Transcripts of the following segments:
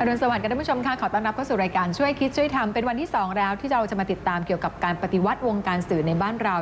อรุณสวัสดิ์กันท่านผู้ชมค่ะขอต้อนรับเข้าสู่รายการช่วยคิดช่วยทำเป็นวันที่ 2 แล้ว ที่เราจะมาติดตามเกี่ยวกับการปฏิวัติวงการสื่อในบ้านเรา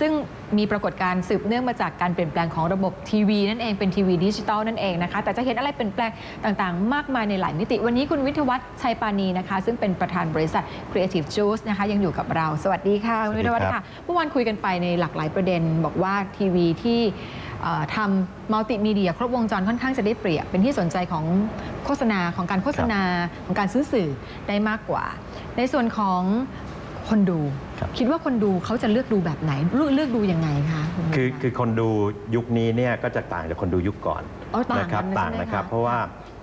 ซึ่งมีปรากฏการณ์สืบเนื่องมาจากการเปลี่ยนแปลงของระบบทีวีนั่นเองเป็นทีวีดิจิตอลนั่นเองนะคะแต่จะเห็นอะไรเปลี่ยนแปลงต่างๆ มากมายในหลายมิติ วันนี้คุณวิทยวัฒน์ชัยปานีนะคะซึ่งเป็นประธานบริษัท Creative Juice นะคะยังอยู่กับเรา สวัสดีค่ะคุณวิทยวัฒน์ค่ะเมื่อวานคุยกันไปในหลากหลายประเด็น บอกว่าทีวีที่ ทำมัลติมีเดียครบวงจรค่อนข้างจะได้เปรียบ เป็นที่สนใจของโฆษณาของการโฆษณาของการซื้อสื่อได้มากกว่า ในส่วนของคนดูครับคิดว่าคนดูเขาจะเลือกดูแบบไหน เลือกเลือกดูยังไงคะณคือวิทยาคือคนดูยุคนี้เนี่ยก็จะต่างจากคนดูยุคก่อนอ๋อต่างกันนะครับใช่ไหมต่างนะครับคะเพราะว่าเอ่อ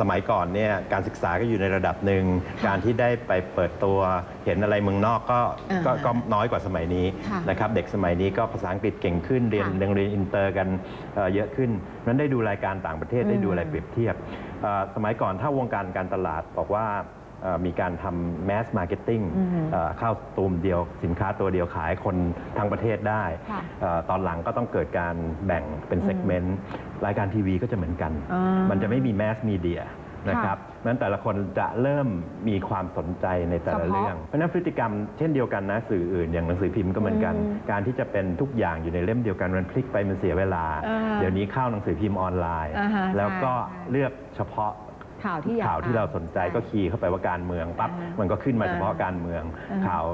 สมัยก่อนเนี่ยการศึกษาก็อยู่ในระดับหนึ่งค่ะการที่ได้ไปเปิดตัวเห็นอะไรเมืองนอกก็อ่าก็ก็น้อยกว่าสมัยนี้ค่ะนะครับเด็กสมัยนี้ก็ภาษาอังกฤษเก่งขึ้นเรียนค่ะเรียนเรียนอินเตอร์กันเอ่อเยอะขึ้นนั้นได้ดูรายการต่างประเทศอืมได้ดูอะไรเปรียบเทียบเอ่อสมัยก่อนถ้าวงการการตลาดบอกว่าเอ่อ มีการทำแมสมาร์เก็ตติ้งอืมเข้าตูมเดียวสินค้าตัวเดียวขายคนทั้งประเทศได้ค่ะเอ่อตอนหลังก็ต้องเกิดการแบ่งเป็นเซกเมนต์รายการทีวีก็จะเหมือนกันอ่ามัมันจะไม่มีแมสมีเดียนะครับนั้นแต่ละคนจะเริ่มมีความสนใจในแต่ละเฉพาะเรื่อง เพราะฉะนั้นพฤติกรรมเช่นเดียวกันนะสื่ออื่นอย่างหนังสือพิมพ์ก็เหมือนกันอืมการที่จะเป็นทุกอย่างอยู่ในเล่มเดียวกันมันพลิกไปมันเสียเวลาอ่าเดี๋ยวนี้เข้าหนังสือพิมพ์ออนไลน์อ่าฮะแล้วก็ใช่เลือกเฉพาะ ข่าวที่อยากข่าวที่เราสนใจอ่านก็คีย์เข้าไปว่าการเมืองปั๊บอ่าฮะมันก็ขึ้นมาอ่าเฉพาะการเมืองอ่าฮะข่าว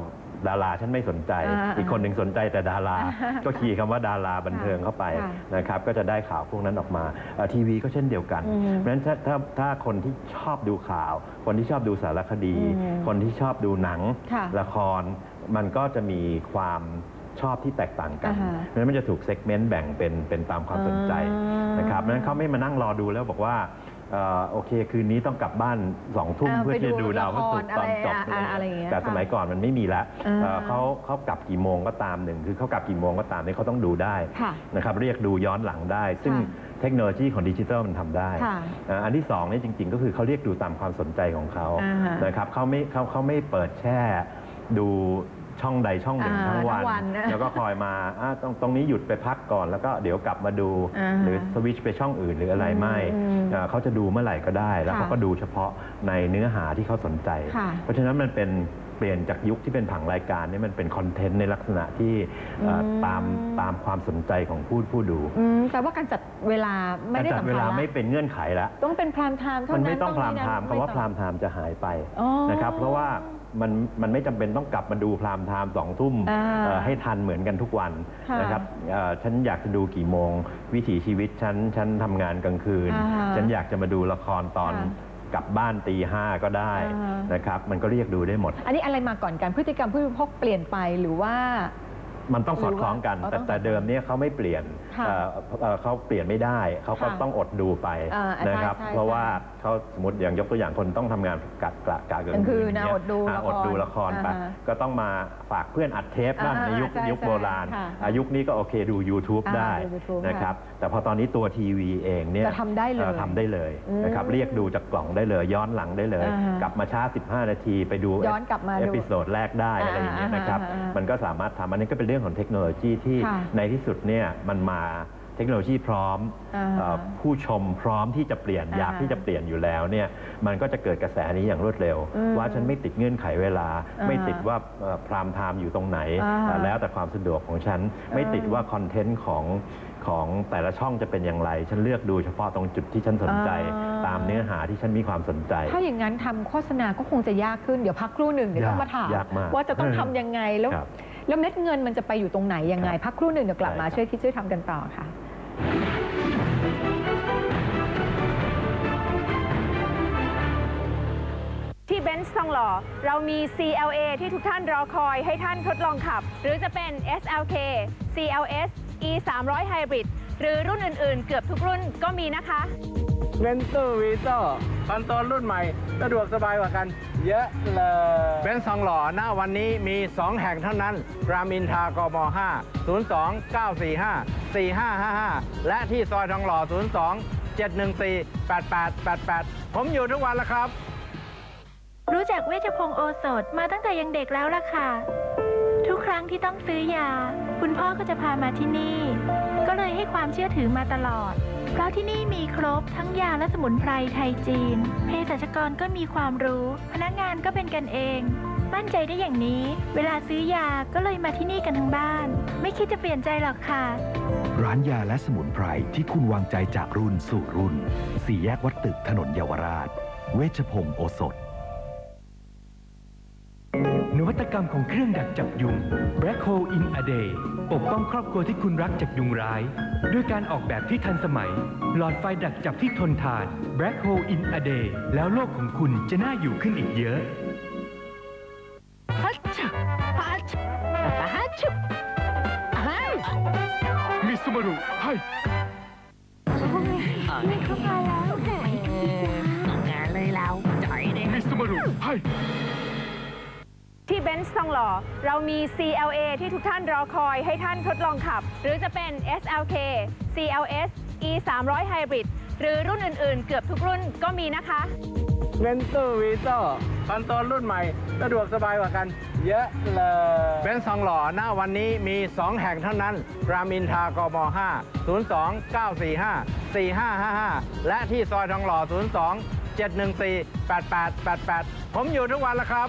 ดาราฉันไม่สนใจอ่าอีกคนหนึ่งสนใจแต่ดาราอ่าก็คีย์คำว่าดาราบันเทิงเข้าไปค่ะนะครับ ก็จะได้ข่าวพวกนั้นออกมาเอ่อทีวีก็เช่นเดียวกันอืมเพราะฉะนั้นถ้าถ้าถ้าคนที่ชอบดูข่าว คนที่ชอบดูสารคดีอืมคนที่ชอบดูหนังค่ะละคร มันก็จะมีความชอบที่แตกต่างกันอ่าฮะเพราะฉะนั้นมันจะถูกเซกเมนต์แบ่งเป็นเป็นตามความสนใจอ่านนะครับเพราะฉะนั้นเขาไม่มานั่งรอดูแล้วบอกว่า เอ่อโอเคคืนนี้ต้องกลับบ้านสองทุ่มอ่าเพื่อที่จะไปดูดูดาวพระศุกร์ละครตอนจบอะไรอะอะไรอย่างเงี้ยแต่ค่ะสมัยก่อนมันไม่มีแล้วอ่าเอ่อเขาเขากลับกี่โมงก็ตามหนึ่งคือเขากลับกี่โมงก็ตามนี่เขาต้องดูได้ค่ะนะครับเรียกดูย้อนหลังได้ ซึ่งค่ะเทคโนโลยีของดิจิทัลมันทำได้ค่ะอ่าอันที่สองเนี่ยจริง ๆ ก็คือเขาเรียกดูตามความสนใจของเขาอ่าฮะ นะครับเขาไม่เขาเขาไม่เปิดแช่ดู ช่องใดช่องหนึ่งอ่าทั้งวัน ทั้งวันนะแล้วก็คอยมาอะตรงตรงนี้หยุดไปพักก่อน แล้วก็เดี๋ยวกลับมาดู อ่าฮะหรือสวิตช์ไปช่องอื่นหรืออะไรไม่อืมอ่าเขาจะดูเมื่อไหร่ก็ได้ แล้วค่ะเขาก็ดูเฉพาะในเนื้อหาที่เขาสนใจ ค่ะเพราะฉะนั้นมันเป็นเปลี่ยนจากยุคที่เป็นผังรายการเนี่ยมันเป็นคอนเทนต์ในลักษณะที่เอ่ออม ตามตามความสนใจของผู้ผู้ดูอืมแปลว่าการจัดเวลาไม่ได้การจัดสำเวคัญลาละไม่เป็นเงื่อนไขแล้วต้องเป็นพรามไทม์เท่ามันั้นไม่ต้องพรามไทม์ต้คำว่าไพรามไทม์จะหายไปอ๋อ นะครับเพราะว่า มันมันไม่จำเป็นต้องกลับมาดูพรามไทม์สองทุ่มอ่าเอ่อให้ทันเหมือนกันทุกวันค่ะนะครับเอ่อฉันอยากจะดูกี่โมง วิถีชีวิตฉันฉันทำงานกลางคืน อ่าฮะฉันอยากจะมาดูละครตอนค่ะกลับบ้านตีห้าก็ได้อ่าฮะ นะครับ มันก็เรียกดูได้หมด อันนี้อะไรมาก่อนกันพฤติกรรมผู้บริโภคเปลี่ยนไปหรือว่า มันต้องสอดคล้องกัน หรือว่าแต่อ๋อต้องแต่เดิมเนี่ยเขาไม่เปลี่ยนค่ะเอ่อเอ่อเขาเปลี่ยนไม่ได้ เขาก็ค่ะต้องอดดูไปอ่าใช่นะครับ ใช่เพราะใช่ว่า เขาสมมติอย่างยกตัวอย่างคนต้องทำงานกะกะกะเกินกลางคืนนะเยอดดูอ่าละครอดดูละครไปอ่าฮะก็ต้องมาฝากเพื่อนอัดเทปบ้างอ่าในยุคใช่ยุคใช่โบราณค่ะอายุคนี้ก็โอเคดู YouTube อ่าได้ดู YouTube นะครับแต่พอตอนนี้ตัวทีวีเองเนี่ยจะทำได้เลยอ่อทำได้เลยนะครับอืมเรียกดูจากกล่องได้เลย ย้อนหลังได้เลย อ่าฮะกลับมาช้า 15 นาทีไปดูย้อนกลับมาดูเอพิโซดแรกได้อะไรอย่างเงี้ยนะครับอ่าอ่าอ่ามันก็สามารถทำอันนี้ก็เป็นเรื่องของเทคโนโลยีที่ค่ะ ในที่สุดเนี่ยมันมา เทคโนโลยีพร้อมอ่าเอ่อผู้ชมพร้อมที่จะเปลี่ยนอ่าอยากที่จะเปลี่ยนอยู่แล้วเนี่ยมันก็จะเกิดกระแสนี้อย่างรวดเร็วอืมว่าฉันไม่ติดเงื่อนไขเวลาอ่าไม่ติดว่าพรามไทม์อยู่ตรงไหนอ่าเอ่อแล้วแต่ความสะดวกของฉัน ไม่ติดว่าคอนเทนต์ของของแต่ละช่องจะเป็นอย่างไร ฉันเลือกดูเฉพาะตรงจุดที่ฉันสนใจ อ่า ตามเนื้อหาที่ฉันมีความสนใจ ถ้าอย่างนั้นทำโฆษณาก็คงจะยากขึ้นเดี๋ยวพักครู่หนึ่งเดี๋ยวต้องมาถามยากมากว่าจะต้องทำยังไงแล้ว ครับ แล้วเม็ดเงินมันจะไปอยู่ตรงไหนยังไงครับพักครู่หนึ่งเดี๋ยวกลับมาใช่ครับช่วยคิดช่วยทำกันต่อค่ะที่เบนซ์ทองหล่อเรามี CLA ที่ทุกท่านรอคอยให้ท่านทดลองขับ หรือจะเป็น SLK CLS E 3 0 0 Hybrid หรือรุ่นอื่นๆ เกือบทุกรุ่นก็มีนะคะ เวนเตอร์วีโต้คอนโซลรุ่นใหม่ สะดวกสบายกว่ากัน เยอะเลยเบนซ์ทองหล่อหน้าวันนี้มี 2 แห่งเท่านั้น รามอินทากม 5 02 945 4555 และที่ซอยทองหล่อ 02 714 8888 ผมอยู่ทุกวันแล้วครับ รู้จักเวชพงศ์โอสถมาตั้งแต่ยังเด็กแล้วล่ะค่ะ ทุกครั้งที่ต้องซื้อยา คุณพ่อก็จะพามาที่นี่ ก็เลยให้ความเชื่อถือมาตลอด เพราะที่นี่มีครบทั้งยาและสมุนไพรไทยจีน เภสัชกรก็มีความรู้ พนักงานก็เป็นกันเอง มั่นใจได้อย่างนี้ เวลาซื้อยาก็เลยมาที่นี่กันทั้งบ้าน ไม่คิดจะเปลี่ยนใจหรอกค่ะ ร้านยาและสมุนไพรที่คุณวางใจจากรุ่นสู่รุ่น สี่แยกวัดตึกถนนเยาวราช เวชพงศ์โอสถ นวัตกรรมของเครื่องดักจับยุง Black Hole in a Day ปกป้องครอบครัวที่คุณรักจากยุงร้าย ด้วยการออกแบบที่ทันสมัย หลอดไฟดักจับที่ทนทาน Black Hole in a Day แล้วโลกของคุณจะน่าอยู่ขึ้นอีกเยอะมิสมารุให้มิสมารุให้ที่เบนซ์ทองหล่อ เรามี CLA ที่ทุกท่านรอคอยให้ท่านทดลองขับ หรือจะเป็น SLK CLS E 300 Hybrid หรือรุ่นอื่นๆ เกือบทุกรุ่นก็มีนะคะเวนเตอร์วีโต้คอนโซลรุ่นใหม่ สะดวกสบายกว่ากัน เยอะเลยเบนซ์ทองหล่อหน้าวันนี้มี 2 แห่งเท่านั้น รามอินทรากม 5 02 945 4555 และที่ซอยทองหล่อ 02 714 8888 ผมอยู่ทุกวันแล้วครับ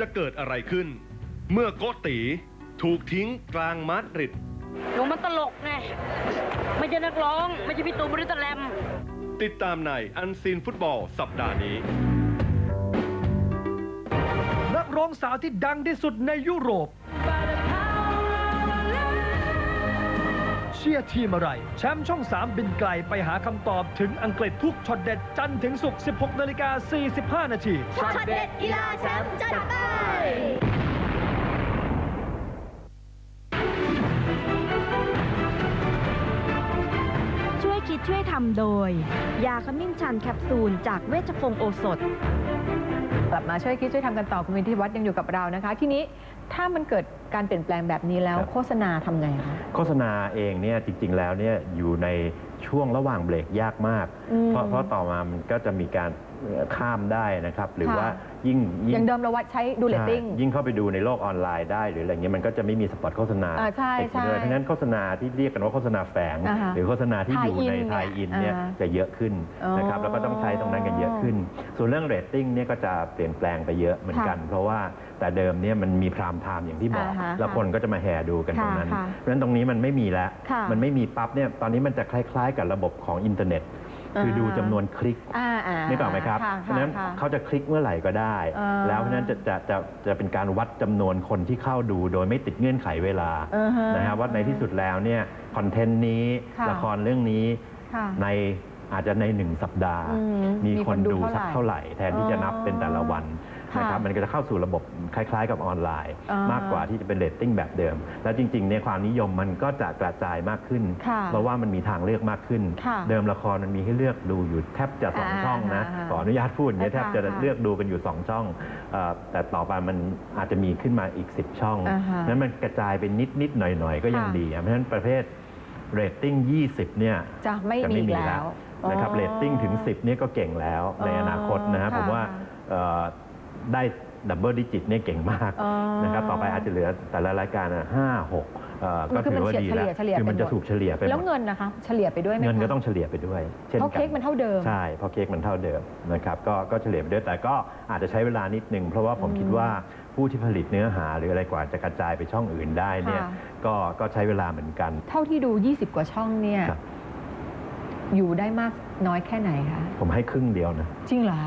จะเกิดอะไรขึ้น เมื่อโกติถูกทิ้งกลางมาดริด หนูมันตลกไง ไม่ใช่นักร้อง ไม่ใช่พี่ตูนบริสแลม ติดตามในอันซีนฟุตบอลสัปดาห์นี้ นักร้องสาวที่ดังที่สุดในยุโรป เชียร์ทีมอะไร แชมป์ช่อง 3 บินไกลไปหาคำตอบถึงอังกฤษทุกช็อตเด็ดจันทร์ถึงศุกร์ 16 นาฬิกา 45 นาทีช็อตเด็ดกีฬาแชมป์จัดไปช่วยคิดช่วยทำโดย ยาขมิ้นชันแคปซูลจากเวชพงศ์โอสถกลับมาช่วยคิดช่วยทำกันต่อคุณวินที่วัดยังอยู่กับเรานะคะ ทีนี้ถ้ามันเกิดการเปลี่ยนแปลงแบบนี้แล้วครับโฆษณาทำไงคะ โฆษณาเองเนี่ยจริง ๆ แล้วเนี่ยอยู่ในช่วงระหว่างเบรกยากมากอืมเพราะเพราะต่อมามันก็จะมีการเอ่อ ข้ามได้นะครับ หรือค่ะว่ายิ่งอย่างเดิมเราวัดใช้ดูเลตติ้งใช่ยิ่งเข้าไปดูในโลกออนไลน์ได้ หรืออะไรเงี้ยมันก็จะไม่มีสปอตโฆษณาอ่าใช่ติดไปด้วยใช่เพราะฉะนั้นโฆษณาที่เรียกกันว่าโฆษณาแฝงอ่าฮะหรือโฆษณาที่อยู่ในไท tie ย in อินเนี่ยอ่าจะเยอะขึ้นอ๋อนะครับแล้วก็ต้องใช้ตรงนั้นกันเยอะขึ้น ส่วนเรื่องเรตติ้งเนี่ยก็จะเปลี่ยนแปลงไปเยอะเหมือนกัน เพราะว่าแต่เดิมเนี่ยมันมีพรามไทม์อย่างที่บอกอ่าฮะแล้วคนก็จะมาแห่ดูกันตรงนั้นค่ะเพราะฉะนั้นตรงนี้มันไม่มีแล้วค่ะมันไม่มีปั๊บเนี่ยตอนนี้มันจะคล้าย ๆ กับระบบของอินเทอร์เน็ต คือดูจำนวนคลิกอ่าอ่านึกออกไหมครับค่ะเพราะฉะนั้นค่ะเขาจะคลิกเมื่อไหร่ก็ได้อ่าแล้วเพราะฉะนั้นจะจะจะจะเป็นการวัดจำนวนคนที่เข้าดูโดยไม่ติดเงื่อนไขเวลาอ่าฮะนะครับว่าในที่สุดแล้วเนี่ยคอนเทนต์นี้ค่ะละครเรื่องนี้ค่ะในอาจจะในหนึ่งสัปดาห์อืมมีมีคคนนดูดูสักเท่าเท่าไหไหร่ร่ แทนที่จะนับเป็นแต่ละวันค่ะ นะครับมันก็จะเข้าสู่ระบบคล้ายๆ กับออนไลน์อ่ามมากกว่าที่จะเป็นเรตติ้งแบบเดิม แล้วจริงๆในยความนิยมมันก็จะกระจายมากขึ้นค่ะเพราะว่ามันมีทางเลือกมากขึ้นค่ะเดิมละครมันมีให้เลือกดูอยู่แทบจะสองอ่าช่องนะอ่าขออนุญาตพูดอย่างนี้ยแทบจะค่ะเลือกดูกันอยู่2ช่องเอ่อแต่ต่อไปมันอาจจะมีขึ้นมาอีก 10 ช่องอ่าฮะนั้นมันกระจายเป็นนิดนิดๆหน่อยหน่อยๆ ก็ยังค่ะดีเพราะฉะนั้นประเภทเรตติ้ง 20 เนี่ยจะไม่จะมีไม่อีกมีแล้แล้ววนะครับอ๋อเรตติ้งถึง 10 เนี่ยก็เก่งแล้วในอนาคตนะฮะค่ะผมว่าเอ่อ ได้ดับเบิลดิจิตเนี่ยเก่งมากอ๋อนะครับต่อไปอาจจะเหลือแต่ละรายการอะห้าหกเอ่อก็คือถืมันอว่าดีแล้วเฉลี่ยเฉลี่ยคือมันไปหมจะดถูกเฉลี่ยไปหมแล้วดเงินนะคะเฉลี่ยไปด้วยไหมเงินก็คะต้องเฉลี่ยไปด้วยเช่นเพราะกันเค้กมันเท่าเดิมใช่เพราะเค้กมันเท่าเดิมนะครับก็ก็เฉลี่ยไปด้วยแต่ก็อาจจะใช้เวลานิดนึงเพราะว่าผมอืมคิดว่าผู้ที่ผลิตเนื้อหาหรืออะไรกว่าจะกระจายไปช่องอื่นได้เนี่ยค่ะก็ก็ใช้เวลาเหมือนกัน เท่าที่ดู 20 กว่าช่องเนี่ยครับอยู่ได้มาก น้อยแค่ไหนคะ ผมให้ครึ่งเดียวนะจริงเหรอ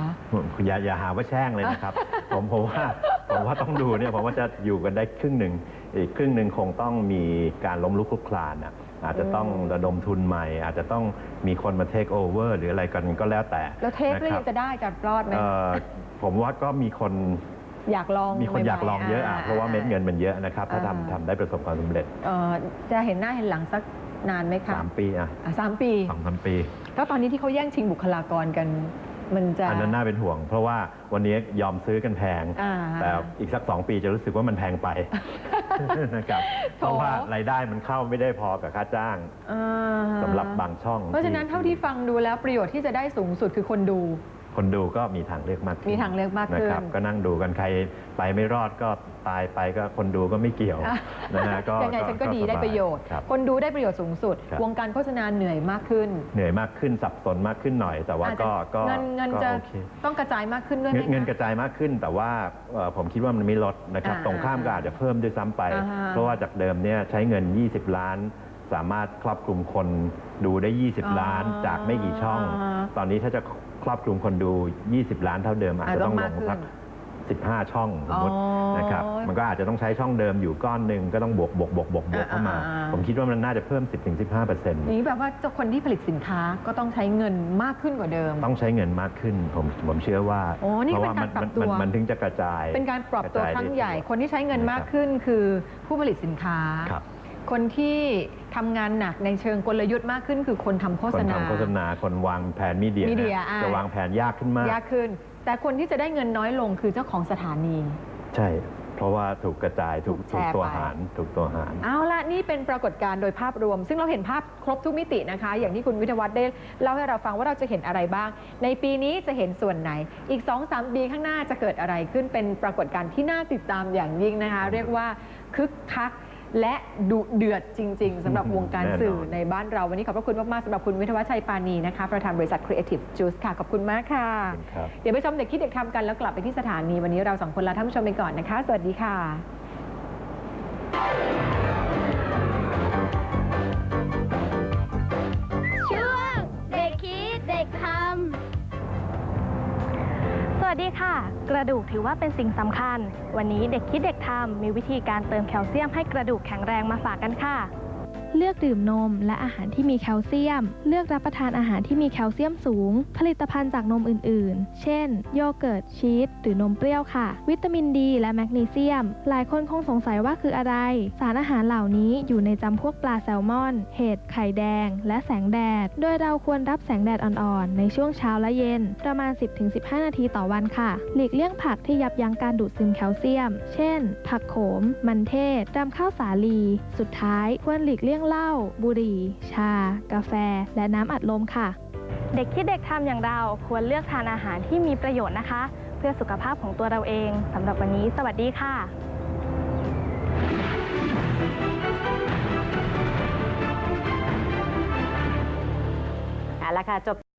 อย่าอย่าหาว่าแช่งเลยนะครับ ผมผมว่าผมว่าต้องดูเนี่ยผมว่าจะอยู่กันได้ครึ่งหนึ่งอีกครึ่งหนึ่งคงต้องมีการล้มลุกคลุกคลานอะอาจจะต้องระดมทุนใหม่ อาจจะต้องมีคนมาเทคโอเวอร์หรืออะไรกันก็แล้วแต่แล้วเทคแล้วนะคยัรับงจะได้จะรอดไหมเอ่อผมว่าก็มีคนอยากลองมีคนอยากลองเยอะใหม่อะๆเพราะว่าเม็ดเงินมันเยอะนะครับ ถ้าอ่าทำทำได้ประสบความสำเร็จเอ่อจะเห็นหน้าเห็นหลังสักนานไหมคะ3ปีอะอะสามปีสองสามปี แล้วตอนนี้ที่เขาแย่งชิงบุคลากรกัน มันจะ อันนั้นน่าเป็นห่วง เพราะว่าวันนี้ยอมซื้อกันแพง อ่าแต่อีกสักสองปีจะรู้สึกว่ามันแพงไป นะครับโถเพราะว่ารายได้มันเข้าไม่ได้พอกับค่าจ้างอ่าสำหรับบางช่องเพราะฉะนั้นเท่าที่ฟังดูแล้วประโยชน์ที่จะได้สูงสุดคือคนดู คนดูก็มีทางเลือกมากขึ้นมีทางเลือกมากขึ้นนะครับก็นั่งดูกันใครไปไม่รอดก็ตายไปก็คนดูก็ไม่เกี่ยวอะนะฮะก็ยังไงฉันก็ดีสบาได้ประโยชน์ครับคนดูได้ประโยชน์สูงสุดครับวงการโฆษณาเหนื่อยมากขึ้น เหนื่อยมากขึ้นสับสนมากขึ้นหน่อย แต่ว่าอาจจะก็ก็เงินเงินก็จะโอเคต้องกระจายมากขึ้นด้วยไหเงิมนเงินคะกระจายมากขึ้น แต่ว่าเอ่อผมคิดว่ามันไม่ลดนะครับอ่าตรงข้ามก็อาจจะเพิ่มด้วยซ้ำไปอ่าฮะเพราะว่าจากเดิมเนี่ยใช้เงิน 20 ล้านสามารถครอบคลุมคนดูได้ 20 ล้านอ่าจากไม่กี่ช่องอ่าตอนนี้ถ้าจะ ครอบคลุมคนดู 20 ล้านเท่าเดิม อาจอาจจะจะต้องต้ลองงมากขึ้นสัก15 ช่องสมมติอ๋อนะครับมันก็อาจจะต้องใช้ช่องเดิมอยู่ก้อนหนึ่งก็ต้องบวกบวกบวกบวกบวกเข้ามาอ่าอ่าอ่าผมคิดว่ามันน่าจะเพิ่ม 10-15เปอร์เซ็นต์นี้แบบว่าเจ้าคนที่ผลิตสินค้าก็ต้องใช้เงินมากขึ้นกว่าเดิม ต้องใช้เงินมากขึ้นผมผมเชื่อว่าโอ้นี่เพราะเป็นว่าการมันปรับมันตัวมันถึงจะกระจาย เป็นการปรับตัวกะจายครั้งได้ใหญ่สะดวกคนที่ใช้เงินมากนะครับขึ้นคือผู้ผลิตสินค้า ครับคนที่ทำงานหนักในเชิงกลยุทธ์มากขึ้น คือคนทำโฆคษนณา ทำโฆษณาคนวางแผนมีเดียมีเดียนะอ่า จะวางแผนยากขึ้นมาก ยากขึ้น แต่คนที่จะได้เงินน้อยลงคือเจ้าของสถานี ใช่ เพราะว่าถูกกระจายถูกถูกแชถูกร์ตัวไป หารถูกตัวหาร เอาละนี่เป็นปรากฏการณ์โดยภาพรวม ซึ่งเราเห็นภาพครบทุกมิตินะคะ อย่างที่คุณวิทยาวัฒน์ได้เล่าให้เราฟังว่าเราจะเห็นอะไรบ้าง ในปีนี้จะเห็นส่วนไหน อีก 2-3 ปีข้างหน้าจะเกิดอะไรขึ้นเป็นปรากฏการณ์ที่น่าติดตามอย่างยิ่งนะคะ เรียกว่าคึกคัก และดุเดือดจริง ๆสำหรับวงการสื่อแน่นอนในบ้านเรา วันนี้ขอบพระคุณมากๆสำหรับคุณวิทยาวัฒน์ชัยปานีนะคะ ประธานบริษัท Creative Juice ค่ะ ขอบคุณมากค่ะขอบคุณครับเดี๋ยวไปชมเด็กคิดเด็กทำกันแล้วกลับไปที่สถานีวันนี้เราสองคนลาท่านผู้ชมไปก่อนนะคะ สวัสดีค่ะ ดีค่ะ กระดูกถือว่าเป็นสิ่งสำคัญ วันนี้เด็กคิดเด็กทำมีวิธีการเติมแคลเซียมให้กระดูกแข็งแรงมาฝากกันค่ะ เลือกดื่มนม และอาหารที่มีแคลเซียม เลือกรับประทานอาหารที่มีแคลเซียมสูง ผลิตภัณฑ์จากนมอื่น ๆ เช่น โยเกิร์ต ชีส หรือนมเปรี้ยวค่ะ วิตามินดีและแมกนีเซียม หลายคนคงสงสัยว่าคืออะไร สารอาหารเหล่านี้อยู่ในจำพวกปลาแซลมอน เห็ด ไข่แดง และแสงแดด โดยเราควรรับแสงแดดอ่อนๆ ในช่วงเช้าและเย็น ประมาณ 10-15 นาทีต่อวันค่ะ หลีกเลี่ยงผักที่ยับยั้งการดูดซึมแคลเซียม เช่น ผักโขม มันเทศ รำข้าวสาลี สุดท้ายควรหลีกเลี่ยงเหล้า บุหรี่ ชา กาแฟ และน้ำอัดลมค่ะ เด็กคิดเด็กทำอย่างเราควรเลือกทานอาหารที่มีประโยชน์นะคะ เพื่อสุขภาพของตัวเราเองสำหรับวันนี้ สวัสดีค่ะเอาละค่ะจบ